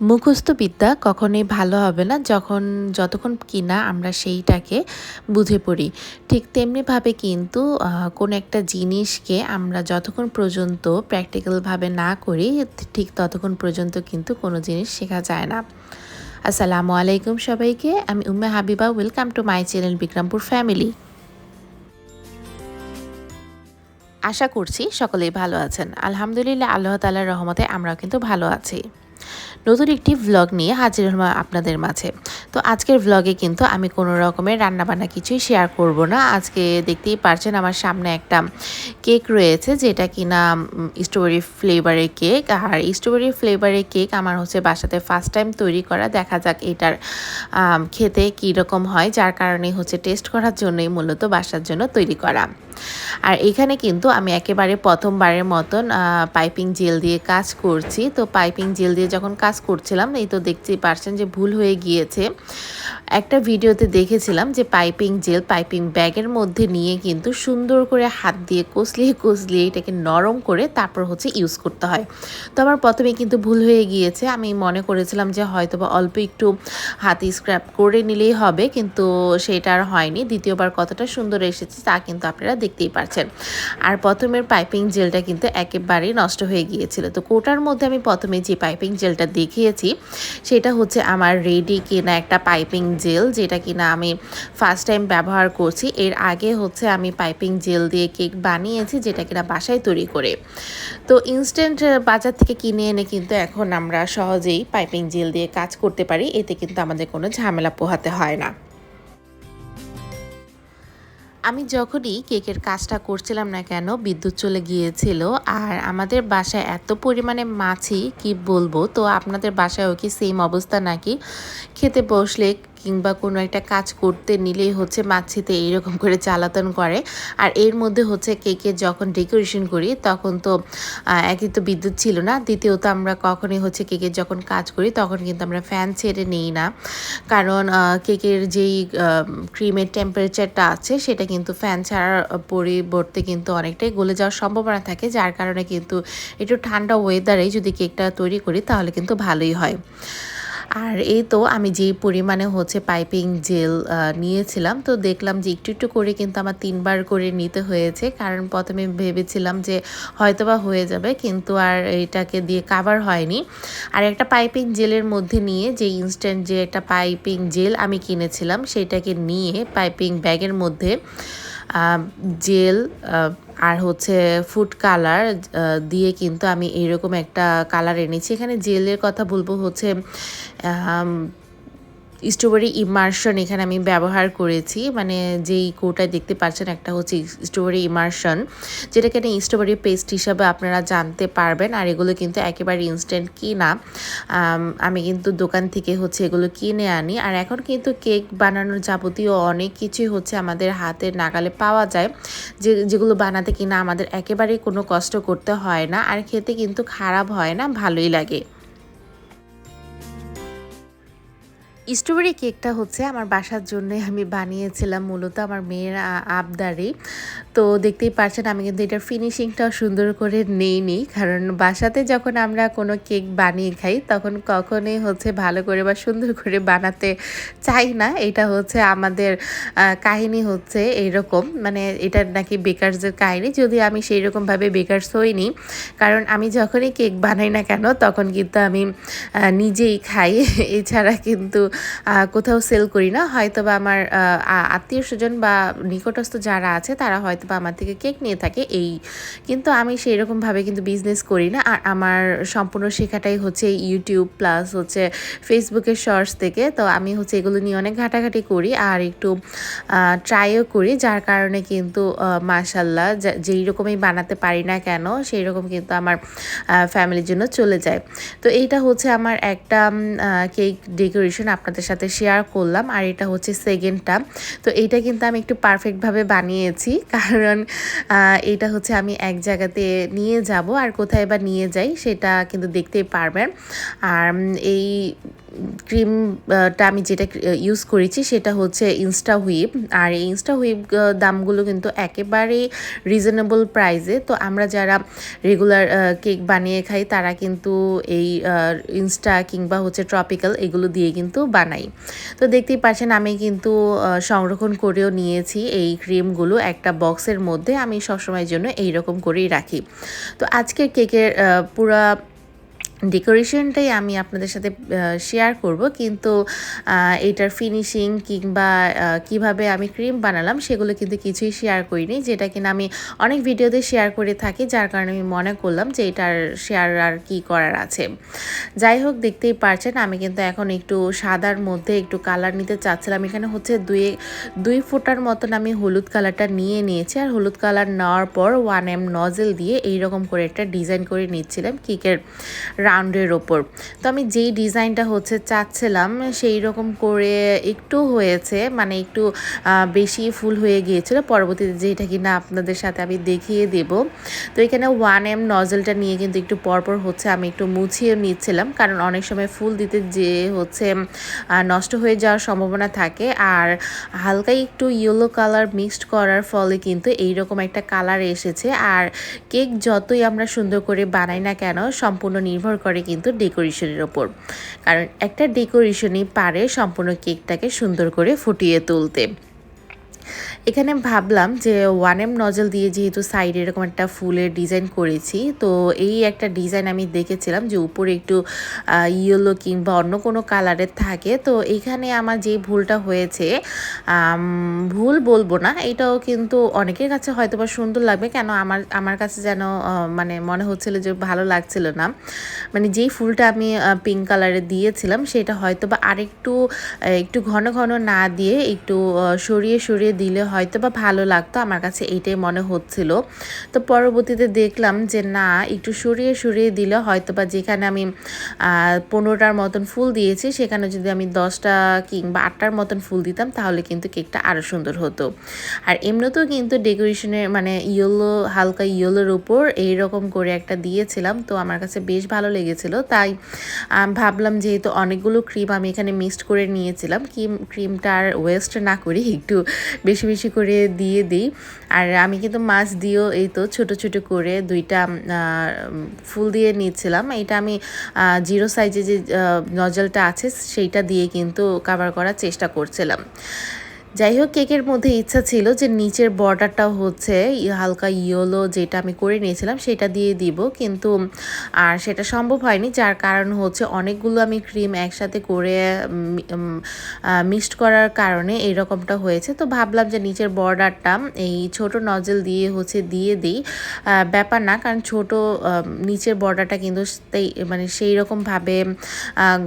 মুখস্থ বিদ্যা কখনোই ভালো হবে না যখন, যতক্ষণ কিনা আমরা সেইটাকে বুঝে পড়ি। ঠিক তেমনিভাবে কিন্তু কোনো একটা জিনিসকে আমরা যতক্ষণ পর্যন্ত প্র্যাকটিক্যালভাবে না করি, ঠিক ততক্ষণ পর্যন্ত কিন্তু কোনো জিনিস শেখা যায় না। আসসালামু আলাইকুম সবাইকে, আমি Umme Habiba welcome to my channel Bikrampur family আশা করছি সকলেই ভালো আছেন। আলহামদুলিল্লাহ, আল্লাহ তালার রহমতে আমরাও কিন্তু ভালো আছি। নতুন একটি ভ্লগ নিয়ে হাজির হলাম আপনাদের মাঝে। তো আজকের ভ্লগে কিন্তু আমি কোনো রকমের রান্নাবান্না কিছুই শেয়ার করব না। আজকে দেখতেই পারছেন আমার সামনে একটা কেক রয়েছে, যেটা কিনা স্ট্রবেরি ফ্লেভারের কেক আর স্ট্রবেরি ফ্লেভারের কেক আমার হচ্ছে বাসাতে ফার্স্ট টাইম তৈরি করা। দেখা যাক এটার খেতে কীরকম হয়। যার কারণে হচ্ছে টেস্ট করার জন্যই মূলত বাসার জন্য তৈরি করা। আর এখানে কিন্তু আমি একেবারে প্রথমবারের মতন পাইপিং জেল দিয়ে কাজ করছি। তো পাইপিং জেল দিয়ে যখন কাজ করছিলাম, এই তো দেখতেই পারছেন যে ভুল হয়ে গিয়েছে। একটা ভিডিওতে দেখেছিলাম যে পাইপিং জেল, পাইপিং ব্যাগের মধ্যে নিয়ে কিন্তু সুন্দর করে হাত দিয়ে কষলিয়ে কষলিয়ে এটাকে নরম করে তারপর হচ্ছে ইউজ করতে হয়। তো আমার প্রথমে কিন্তু ভুল হয়ে গিয়েছে। আমি মনে করেছিলাম যে হয়তো বা অল্প একটু হাতে স্ক্র্যাপ করে নিলেই হবে, কিন্তু সেটা আর হয়নি। দ্বিতীয়বার কতটা সুন্দর এসেছে তা কিন্তু আপনারা দেখতেই পারছেন। আর প্রথমের পাইপিং জেলটা কিন্তু একেবারেই নষ্ট হয়ে গিয়েছিল। তো কোটার মধ্যে আমি প্রথমে যে পাইপিং জেলটা দেখিয়েছি, সেটা হচ্ছে আমার রেডি কেনা একটা পাইপিং জেল, যেটা কিনা আমি ফার্স্ট টাইম ব্যবহার করছি। এর আগে হচ্ছে আমি পাইপিং জেল দিয়ে কেক বানিয়েছি, যেটা কিনা বাসায় তৈরি করে। তো ইনস্ট্যান্ট বাজার থেকে কিনে এনে কিন্তু এখন আমরা সহজেই পাইপিং জেল দিয়ে কাজ করতে পারি। এতে কিন্তু আমাদের কোনো ঝামেলা পোহাতে হয় না। আমি যখনই কেকের কাজটা করছিলাম না কেন, বিদ্যুৎ চলে গিয়েছিল। আর আমাদের বাসায় এত পরিমাণে মাছি, কি বলব? তো আপনাদের বাসায়ও কি সেম অবস্থা নাকি? খেতে বসলে কিংবা কোনো একটা কাজ করতে নিলেই হচ্ছে মাছিতে এইরকম করে চালাতন করে। আর এর মধ্যে হচ্ছে কেকে যখন ডেকোরেশন করি, তখন তো একই তো বিদ্যুৎ ছিল না। দ্বিতীয়ত আমরা কখনই হচ্ছে কেকের যখন কাজ করি, তখন কিন্তু আমরা ফ্যান ছেড়ে নিই না। কারণ কেকের যেই ক্রিমের টেম্পারেচারটা আছে, সেটা কিন্তু ফ্যান ছাড়ার পরিবর্তে কিন্তু অনেকটাই গলে যাওয়ার সম্ভাবনা থাকে। যার কারণে কিন্তু একটু ঠান্ডা ওয়েদারে যদি কেকটা তৈরি করি, তাহলে কিন্তু ভালোই হয়। আর এই তো আমি যে পরিমাণে হচ্ছে পাইপিং জেল নিয়েছিলাম, তো দেখলাম যে একটু একটু করে কিন্তু আমার তিনবার করে নিতে হয়েছে। কারণ প্রথমে ভেবেছিলাম যে হয়তোবা হয়ে যাবে, কিন্তু আর এটাকে দিয়ে কাভার হয়নি। আর একটা পাইপিং জেলের মধ্যে নিয়ে যে ইনস্ট্যান্ট যে একটা পাইপিং জেল আমি কিনেছিলাম, সেটাকে নিয়ে পাইপিং ব্যাগের মধ্যে জেল আর হচ্ছে ফুড কালার দিয়ে কিন্তু আমি এইরকম একটা কালার এনেছি। এখানে জেলের কথা বলব হচ্ছে স্ট্রবেরি ইমার্শন এখানে আমি ব্যবহার করেছি। মানে যেই কোটায় দেখতে পাচ্ছেন একটা হচ্ছে স্ট্রবেরি ইমার্শন যেটাকে না স্ট্রবেরি পেস্ট হিসাবে আপনারা জানতে পারবেন। আর এগুলো কিন্তু একেবারে ইনস্ট্যান্ট কিনা। আমি কিন্তু দোকান থেকে হচ্ছে এগুলো কিনে আনি। আর এখন কিন্তু কেক বানানোর যাবতীয় অনেক কিছুই হচ্ছে আমাদের হাতের নাগালে পাওয়া যায়। যে, যেগুলো বানাতে কিনা আমাদের একেবারেই কোনো কষ্ট করতে হয় না। আর খেতে কিন্তু খারাপ হয় না, ভালোই লাগে। স্ট্রবেরি কেকটা হচ্ছে আমার বাসার জন্যে আমি বানিয়েছিলাম মূলত আমার মেয়ের আবদারি। তো দেখতেই পারছেন আমি কিন্তু এটার ফিনিশিংটাও সুন্দর করে নেই নি কারণ বাসাতে যখন আমরা কোনো কেক বানিয়ে খাই, তখন কখনোই হচ্ছে ভালো করে বা সুন্দর করে বানাতে চাই না। এটা হচ্ছে আমাদের কাহিনী হচ্ছে এইরকম মানে এটা নাকি বেকারসের কাহিনী। যদি আমি সেই রকমভাবে বেকারস হইনি, কারণ আমি যখনই কেক বানাই না কেন, তখন কিন্তু আমি নিজেই খাই। এছাড়া কিন্তু কোথাও সেল করি না। হয়তো বা আমার আত্মীয় স্বজন বা নিকটস্থ যারা আছে, তারা হয়তো বা আমার থেকে কেক নিয়ে থাকে, এই কিন্তু আমি সেই রকমভাবে কিন্তু বিজনেস করি না। আর আমার সম্পূর্ণ শেখাটাই হচ্ছে ইউটিউব প্লাস হচ্ছে ফেসবুকের শর্টস থেকে। তো আমি হচ্ছে এগুলো নিয়ে অনেক ঘাটাঘাটি করি আর একটু ট্রাইও করি। যার কারণে কিন্তু মাশাল্লাহ যেই রকমই বানাতে পারি না কেন, সেই রকম কিন্তু আমার ফ্যামিলির জন্য চলে যায়। তো এইটা হচ্ছে আমার একটা কেক ডেকোরেশন আপনাদের সাথে শেয়ার করলাম। আর এটা হচ্ছে সেকেন্ডটা তো এইটা কিন্তু আমি একটু পারফেক্টভাবে বানিয়েছি। কারণ এটা হচ্ছে আমি এক জায়গাতে নিয়ে যাব আর কোথায় বা নিয়ে যাই সেটা কিন্তু দেখতে পারবেন। আর এই ক্রিমটা আমি যেটা ইউজ করেছি সেটা হচ্ছে ইনস্টা হুইপ আর এই ইনস্টা হুইপ দামগুলো কিন্তু একেবারেই রিজনেবল প্রাইসে তো আমরা যারা রেগুলার কেক বানিয়ে খাই, তারা কিন্তু এই ইনস্টা কিংবা হচ্ছে ট্রপিক্যাল এগুলো দিয়ে কিন্তু বানাই। তো দেখতেই পাচ্ছেন, আমি কিন্তু সংরক্ষণ করেও নিয়েছি এই ক্রিমগুলো একটা বক্সের মধ্যে। আমি সবসময়ের জন্য এই রকম করেই রাখি। তো আজকের কেকের পুরা ডেকোরেশনটাই আমি আপনাদের সাথে শেয়ার করব। কিন্তু এটার ফিনিশিং কিংবা কীভাবে আমি ক্রিম বানালাম সেগুলো কিন্তু কিছুই শেয়ার করিনি, যেটা কিনা আমি অনেক ভিডিওতে শেয়ার করে থাকি, যার কারণে আমি মনে করলাম যে এটার শেয়ার আর কি করার আছে। যাই হোক, দেখতেই পারছেন, আমি কিন্তু এখন একটু সাদার মধ্যে একটু কালার নিতে চাচ্ছিলাম। এখানে হচ্ছে দুই দুই ফোটার মতন আমি হলুদ কালারটা নিয়ে নিয়েছি। আর হলুদ কালার নেওয়ার পর ওয়ান এম নজেল দিয়ে এইরকম করে একটা ডিজাইন করে নিচ্ছিলাম। কেকের রাউন্ডের ওপর। তো আমি যেই ডিজাইনটা হচ্ছে চাচ্ছিলাম, সেই রকম করে একটু হয়েছে মানে একটু বেশি ফুল হয়ে গিয়েছিল। পরবর্তীতে যেটা কিনা আপনাদের সাথে আমি দেখিয়ে দেব। তো এখানে ওয়ান এম নজলটা নিয়ে কিন্তু একটু পরপর হচ্ছে আমি একটু মুছিয়ে নিচ্ছিলাম। কারণ অনেক সময় ফুল দিতে যে হচ্ছে নষ্ট হয়ে যাওয়ার সম্ভাবনা থাকে। আর হালকা একটু ইয়েলো কালার মিক্সড করার ফলে কিন্তু এইরকম একটা কালার এসেছে। আর কেক যতই আমরা সুন্দর করে বানাই না কেন, সম্পূর্ণ নির্ভর করে কিন্তু ডেকোরেশনের ওপর। কারণ একটা ডেকোরেশনই পারে সম্পূর্ণ কেকটাকে সুন্দর করে ফুটিয়ে তুলতে। এখানে ভাবলাম যে ওয়ান এম নজল দিয়ে যেহেতু সাইডে এরকম একটা ফুলের ডিজাইন করেছি, তো এই একটা ডিজাইন আমি দেখেছিলাম যে উপরে একটু ইয়েলো কিংবা অন্য কোনো কালারের থাকে। তো এখানে আমার যে ভুলটা হয়েছে ভুল বলব না, এটাও কিন্তু অনেকের কাছে হয়তো বা সুন্দর লাগবে, কেন আমার আমার কাছে যেন মানে মনে হচ্ছিল যে ভালো লাগছিল না। মানে যেই ফুলটা আমি পিঙ্ক কালারে দিয়েছিলাম, সেটা হয়তো বা আরেকটু একটু ঘন ঘন না দিয়ে একটু সরিয়ে সরিয়ে দিলে হয়তো বা ভালো লাগতো, আমার কাছে এইটাই মনে হচ্ছিল। তো পরবর্তীতে দেখলাম যে, না, একটু সরিয়ে সরিয়ে দিলে হয়তো বা যেখানে আমি পনেরোটার মতন ফুল দিয়েছি, সেখানে যদি আমি দশটা কিংবা আটটার মতন ফুল দিতাম, তাহলে কিন্তু কেকটা আরও সুন্দর হতো। আর এমনিতেও কিন্তু ডেকোরেশনের মানে ইয়েলো, হালকা ইয়েলোর উপর এইরকম করে একটা দিয়েছিলাম, তো আমার কাছে বেশ ভালো লেগেছিল। তাই ভাবলাম যেহেতু অনেকগুলো ক্রিম আমি এখানে মিক্সড করে নিয়েছিলাম, ক্রিম আর ওয়েস্ট না করি, একটু বেশি বেশি করে দিয়ে দিই। আর আমি কিন্তু মাছ দিয়েও এই তো ছোট ছোট করে দুইটা ফুল দিয়ে নিয়েছিলাম এটা আমি জিরো সাইজে যে নজলটা আছে, সেইটা দিয়ে কিন্তু কাভার করার চেষ্টা করছিলাম। যাই হোক কেকের মধ্যে ইচ্ছা ছিল যে নিচের বর্ডারটা হচ্ছে হালকা ইয়েলো যেটা আমি করে নিয়েছিলাম, সেটা দিয়ে দিব। কিন্তু, আর সেটা সম্ভব হয়নি, যার কারণ হচ্ছে অনেকগুলো আমি ক্রিম একসাথে করে মিক্সড করার কারণে এইরকমটা হয়েছে। তো ভাবলাম যে নিচের বর্ডারটা, এই ছোট নজল দিয়ে হচ্ছে দিয়ে দিই। ব্যাপার না, কারণ ছোট নিচের বর্ডারটা কিন্তু মানে সেই রকমভাবে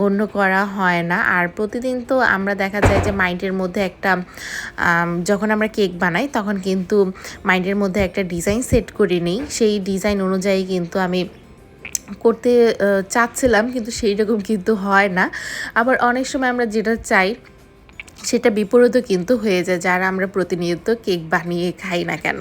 গণ্য করা হয় না। আর প্রতিদিন তো আমরা দেখা যায় যে মাইন্ডের মধ্যে একটা যখন আমরা কেক বানাই, তখন কিন্তু মাইন্ডের মধ্যে একটা ডিজাইন সেট করে নিই। সেই ডিজাইন অনুযায়ী কিন্তু আমি করতে চাচ্ছিলাম, কিন্তু সেই রকম কিন্তু হয় না। আবার অনেক সময় আমরা যেটা চাই, সেটা বিপরীতও কিন্তু হয়ে যায়, যারা আমরা প্রতিনিয়ত কেক বানিয়ে খাই না কেন।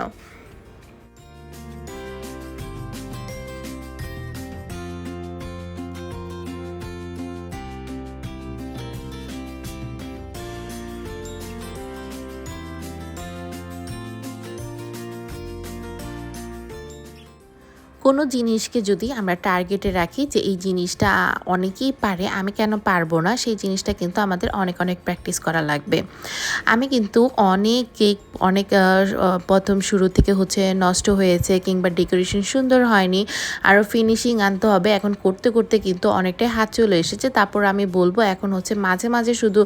কোনো জিনিসকে যদি আমরা টার্গেটে রাখি যে এই জিনিসটা অনেকেই পারে, আমি কেন পারব না? সেই জিনিসটা কিন্তু আমাদের অনেক অনেক প্র্যাকটিস করা লাগবে। আমি কিন্তু অনেক কেক অনেক প্রথম শুরু থেকে হচ্ছে নষ্ট হয়েছে কিংবা ডেকোরেশন সুন্দর হয়নি আরও ফিনিশিং আনতে হবে। এখন করতে করতে কিন্তু অনেকটাই হাত চলে এসেছে। তারপর আমি বলব, এখন হচ্ছে মাঝে মাঝে শুধু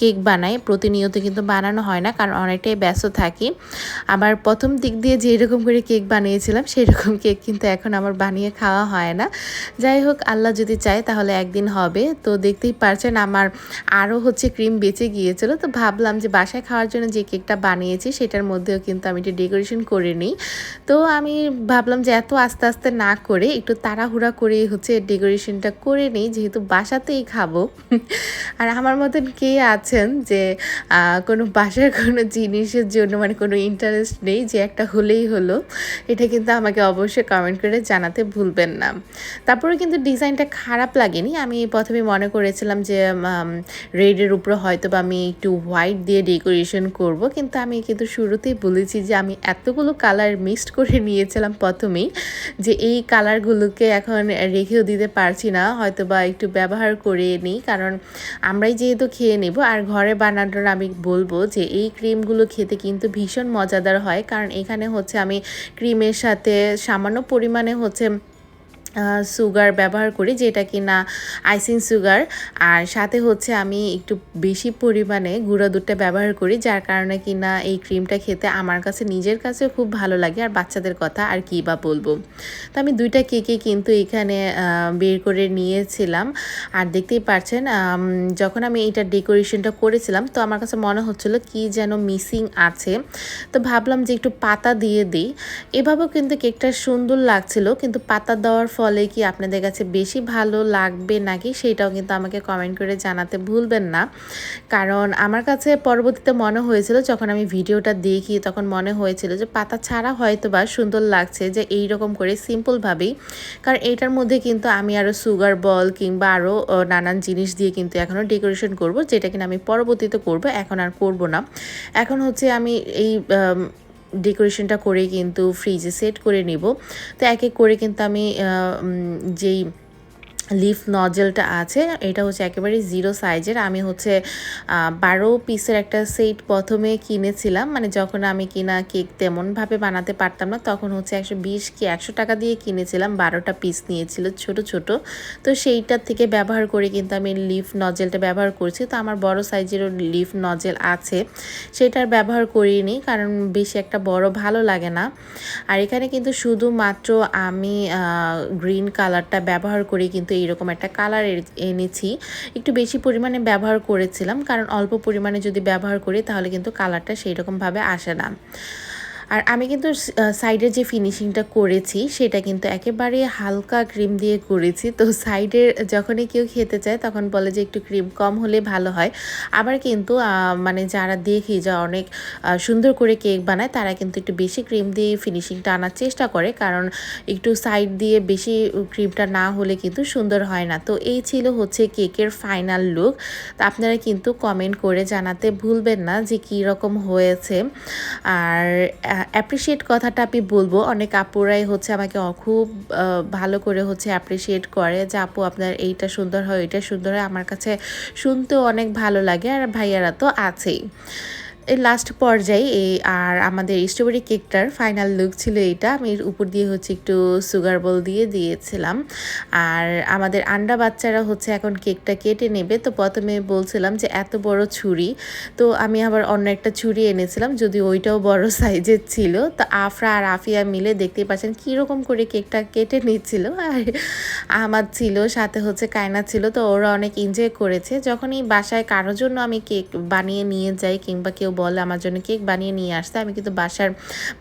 কেক বানাই। প্রতিনিয়ত কিন্তু বানানো হয় না, কারণ অনেকটাই ব্যস্ত থাকি। আবার প্রথম দিক দিয়ে যেরকম করে কেক বানিয়েছিলাম, সেই রকম কেক কিন্তু এখন আমার বানিয়ে খাওয়া হয় না। যাই হোক, আল্লাহ যদি চায় তাহলে একদিন হবে। তো দেখতেই পারছেন আমার আরও হচ্ছে ক্রিম বেঁচে গিয়েছিল। তো ভাবলাম যে বাসায় খাওয়ার জন্য যে কেকটা বানিয়েছি সেটার মধ্যেও কিন্তু আমি একটু ডেকোরেশন করে নিই। তো আমি ভাবলাম যে এত আস্তে আস্তে না করে একটু তাড়াহুড়া করে হচ্ছে ডেকোরেশনটা করে নিই, যেহেতু বাসাতেই খাব। আর আমার মতন কে আছেন যে কোনো বাসার কোনো জিনিসের জন্য মানে কোনো ইন্টারেস্ট নেই, যে একটা হলেই হলো। এটা কিন্তু আমাকে অবশ্যই কমেন্ট করে করে জানাতে ভুলবেন না। তারপরে কিন্তু ডিজাইনটা খারাপ লাগেনি। আমি প্রথমে মনে করেছিলাম যে রেডের উপরে হয়তো বা আমি একটু হোয়াইট দিয়ে ডেকোরেশন করব। কিন্তু আমি কিন্তু শুরুতেই বলেছি যে, আমি এতগুলো কালার মিক্সড করে নিয়েছিলাম প্রথমেই যে, এই কালারগুলোকে এখন রেখেও দিতে পারছি না। হয়তো বা একটু ব্যবহার করে নিই। কারণ আমরাই যেহেতু খেয়ে নেব আর ঘরে বানানোর আমি বলব যে, এই ক্রিমগুলো খেতে কিন্তু ভীষণ মজাদার হয়। কারণ এখানে হচ্ছে আমি ক্রিমের সাথে সামান্য পরিমাণে হচ্ছে সুগার ব্যবহার করি, যেটা কি না আইসিং সুগার আর সাথে হচ্ছে আমি একটু বেশি পরিমাণে গুঁড়া দুধটা ব্যবহার করি, যার কারণে কি না এই ক্রিমটা খেতে আমার কাছে, নিজের কাছে খুব ভালো লাগে, আর বাচ্চাদের কথা আর কী বা বলব। তো আমি দুইটা কেকে কিন্তু এখানে বের করে নিয়েছিলাম, আর দেখতেই পারছেন যখন আমি এইটা ডেকোরেশনটা করেছিলাম, তো আমার কাছে মনে হচ্ছিল কি যেন মিসিং আছে। তো ভাবলাম যে একটু পাতা দিয়ে দিই, এভাবেও কিন্তু কেকটা সুন্দর লাগছিল, কিন্তু পাতা দেওয়ার ফলে কি আপনাদের কাছে বেশি ভালো লাগবে নাকি সেটাও কিন্তু আমাকে কমেন্ট করে জানাতে ভুলবেন না। কারণ আমার কাছে পরবর্তীতে মনে হয়েছিল, যখন আমি ভিডিওটা দেখি, তখন মনে হয়েছিল যে পাতা ছাড়া হয়তো বা সুন্দর লাগছে যে এই রকম করে সিম্পলভাবেই কারণ এইটার মধ্যে কিন্তু আমি আরও সুগার বল কিংবা আরও নানান জিনিস দিয়ে কিন্তু এখনও ডেকোরেশন করব, যেটা কিনা আমি পরবর্তীতে করব, এখন আর করব না। এখন হচ্ছে আমি এই ডেকোরেশনটা করে কিন্তু ফ্রিজে সেট করে নেব। তো এক এক করে কিন্তু আমি যেই লিফ নজেলটা আছে, এটা হচ্ছে একেবারে জিরো সাইজের আমি হচ্ছে বারো পিসের একটা সেট প্রথমে কিনেছিলাম। মানে যখন আমি কিনা কেক তেমনভাবে বানাতে পারতাম না, তখন হচ্ছে একশো বিশ কি একশো টাকা দিয়ে কিনেছিলাম। বারোটা পিস নিয়েছিল ছোট ছোট। তো সেইটার থেকে ব্যবহার করে কিন্তু আমি লিফ নজেলটা ব্যবহার করছি। তো আমার বড় সাইজেরও লিফ নজেল আছে। সেটার ব্যবহার করিনি, কারণ বেশি একটা বড় ভালো লাগে না। আর এখানে কিন্তু শুধুমাত্র আমি গ্রিন কালারটা ব্যবহার করি কিন্তু এইরকম একটা কালার এনেছি। একটু বেশি পরিমাণে ব্যবহার করেছিলাম, কারণ অল্প পরিমাণে যদি ব্যবহার করি তাহলে কিন্তু কালারটা সেই রকমভাবে আসে না। আর আমি কিন্তু সাইডের যে ফিনিশিংটা করেছি, সেটা কিন্তু একেবারে হালকা ক্রিম দিয়ে করেছি। তো সাইডের যখনই কেউ খেতে চায়, তখন বলে যে একটু ক্রিম কম হলে ভালো হয়। আবার কিন্তু মানে যারা দেখি যা অনেক সুন্দর করে কেক বানায়, তারা কিন্তু একটু বেশি ক্রিম দিয়ে ফিনিশিংটা আনার চেষ্টা করে। কারণ একটু সাইড দিয়ে বেশি ক্রিমটা না হলে কিন্তু সুন্দর হয় না। তো এই ছিল হচ্ছে কেকের ফাইনাল লুক তা আপনারা কিন্তু কমেন্ট করে জানাতে ভুলবেন না যে কী রকম হয়েছে। আর অ্যাপ্রিসিয়েট কথাটা আমি বলব। অনেক আপুরাই হচ্ছে আমাকে খুব ভালো করে হচ্ছে অ্যাপ্রিসিয়েট করে যে, আপু, আপনার এইটা সুন্দর হয় এইটা সুন্দর হয়। আমার কাছে শুনতেও অনেক ভালো লাগে। আর ভাইয়ারা তো আছেই। লাস্ট পর্যায়ে এই আর আমাদের স্ট্রবেরি কেকটার ফাইনাল লুক ছিল এইটা আমি এর উপর দিয়ে হচ্ছে একটু সুগার বল দিয়ে দিয়েছিলাম। আর আমাদের আন্ডা বাচ্চারা হচ্ছে এখন কেকটা কেটে নেবে। তো প্রথমে বলছিলাম যে এত বড় ছুরি। তো আমি আবার অন্য একটা ছুরি এনেছিলাম যদি ওইটাও বড় সাইজের ছিল। তো আফরা আর আফিয়া মিলে দেখতেই পাচ্ছেন কীরকম করে কেকটা কেটে নিচ্ছিল। আর আমার ছিল, সাথে হচ্ছে কায়না ছিল, তো ওরা অনেক এনজয় করেছে। যখনই বাসায় কারোর জন্য আমি কেক বানিয়ে নিয়ে যাই কিংবা কেউ বলে, আমার জন্য কেক বানিয়ে নিয়ে আসতে। আমি কিন্তু বাসার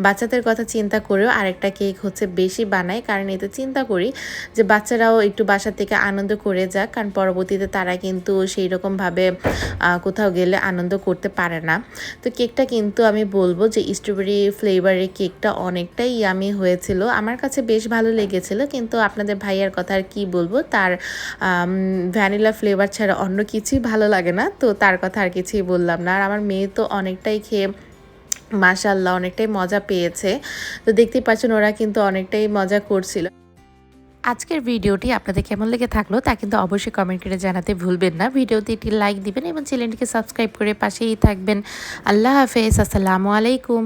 বাচ্চাদের কথা চিন্তা করেও আরেকটা কেক হচ্ছে বেশি বানাই। কারণ এতে চিন্তা করি যে বাচ্চারাও একটু বাসার থেকে আনন্দ করে যাক। কারণ পরবর্তীতে তারা কিন্তু সেই রকমভাবে কোথাও গেলে আনন্দ করতে পারে না। তো কেকটা কিন্তু আমি বলব যে স্ট্রবেরি ফ্লেভারের কেকটা অনেকটাই ইয়ামি হয়েছিল। আমার কাছে বেশ ভালো লেগেছিল। কিন্তু আপনাদের ভাইয়ার কথা আর কী বলব? তার ভ্যানিলা ফ্লেভার ছাড়া অন্য কিছুই ভালো লাগে না। তো তার কথা আর কিছুই বললাম না। আর আমার মেয়ে তো অনেক অনেকটাই খেয়ে মাশাল্লাহ অনেকটাই মজা পেয়েছে। তো দেখতেই পাচ্ছেন ওরা কিন্তু অনেকটাই মজা করছিল। আজকের ভিডিওটি আপনাদের কেমন লেগে থাকল তা কিন্তু অবশ্যই কমেন্ট করে জানাতে ভুলবেন না। ভিডিওতে একটি লাইক দিবেন এবং চ্যানেলটিকে সাবস্ক্রাইব করে পাশেই থাকবেন। আল্লাহ হাফেজ, আসসালামু আলাইকুম।